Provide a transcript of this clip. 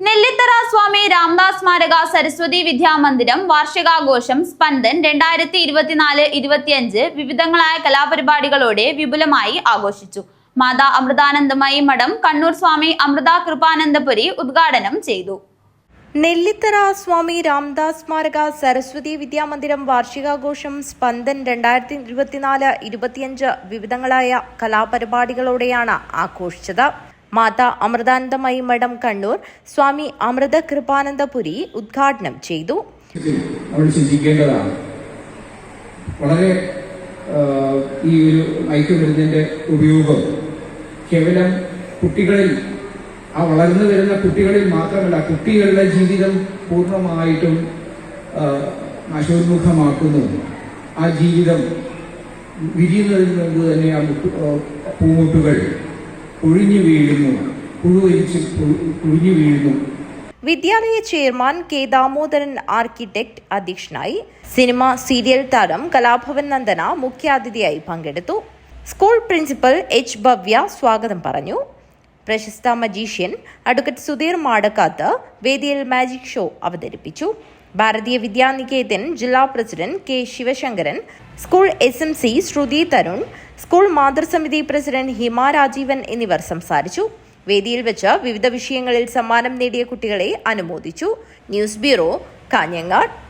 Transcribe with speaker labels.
Speaker 1: നെല്ലിത്തറ സ്വാമി രാംദാസ് സ്മാരക സരസ്വതി വിദ്യാമന്ദിരം വാർഷികാഘോഷം സ്പന്ദൻ രണ്ടായിരത്തി ഇരുപത്തിനാല് ഇരുപത്തിയഞ്ച് വിവിധങ്ങളായ കലാപരിപാടികളോടെ വിപുലമായി ആഘോഷിച്ചു. മാതാ അമൃതാനന്ദമയി മഠം കണ്ണൂർ സ്വാമി അമൃത കൃപാനന്ദപുരി ഉദ്ഘാടനം ചെയ്തു.
Speaker 2: നെല്ലിത്തറ സ്വാമി രാംദാസ് സ്മാരക സരസ്വതി വിദ്യാമന്ദിരം വാർഷികാഘോഷം സ്പന്ദൻ രണ്ടായിരത്തി ഇരുപത്തിനാല് ഇരുപത്തിയഞ്ച് വിവിധങ്ങളായ കലാപരിപാടികളോടെയാണ് ആഘോഷിച്ചത്. മാതാ അമൃതാനന്ദമയി മഠം കണ്ണൂർ സ്വാമി അമൃത കൃപാനന്ദപുരി ഉദ്ഘാടനം ചെയ്തു.
Speaker 3: വളരെ ഈ ഒരു മയക്കുമരുന്നിന്റെ ഉപയോഗം കേവലം കുട്ടികളിൽ ആ വളർന്നു വരുന്ന കുട്ടികളിൽ മാത്രമല്ല കുട്ടികളുടെ ജീവിതം പൂർണമായിട്ടും നശോന്മുഖമാക്കുന്നു. ആ ജീവിതം വിരിയുന്നതിന് മുമ്പ് തന്നെ ആ, പൂമുട്ടുകൾ പൊഴിഞ്ഞു വീഴുന്നു. പുഴുവരിച്ച് ഒഴിഞ്ഞു വീഴുന്നു.
Speaker 2: വിദ്യാലയ ചെയർമാൻ കെ ദാമോദരൻ ആർക്കിടെക്ട് അധ്യക്ഷനായി സിനിമ സീരിയൽ താരം കലാഭവൻ നന്ദന മുഖ്യാതിഥിയായി പങ്കെടുത്തു. സ്കൂൾ പ്രിൻസിപ്പൽ എച്ച് ഭവ്യ സ്വാഗതം പറഞ്ഞു. പ്രശസ്ത മജീഷ്യൻ അഡ്വക്കറ്റ് സുധീർ മാടക്കാത്ത് വേദിയിൽ മാജിക് ഷോ അവതരിപ്പിച്ചു. ഭാരതീയ വിദ്യാനികേതൻ ജില്ലാ president K Sivasankaran school S M C Sruthi Tharun school മാതൃസമിതി president Hima Rajeevan എന്നിവർ സംസാരിച്ചു. വേദിയിൽ വെച്ച് വിവിധ വിഷയങ്ങളിൽ സമ്മാനം നേടിയ കുട്ടികളെ അനുമോദിച്ചു. News bureau Kanhangad.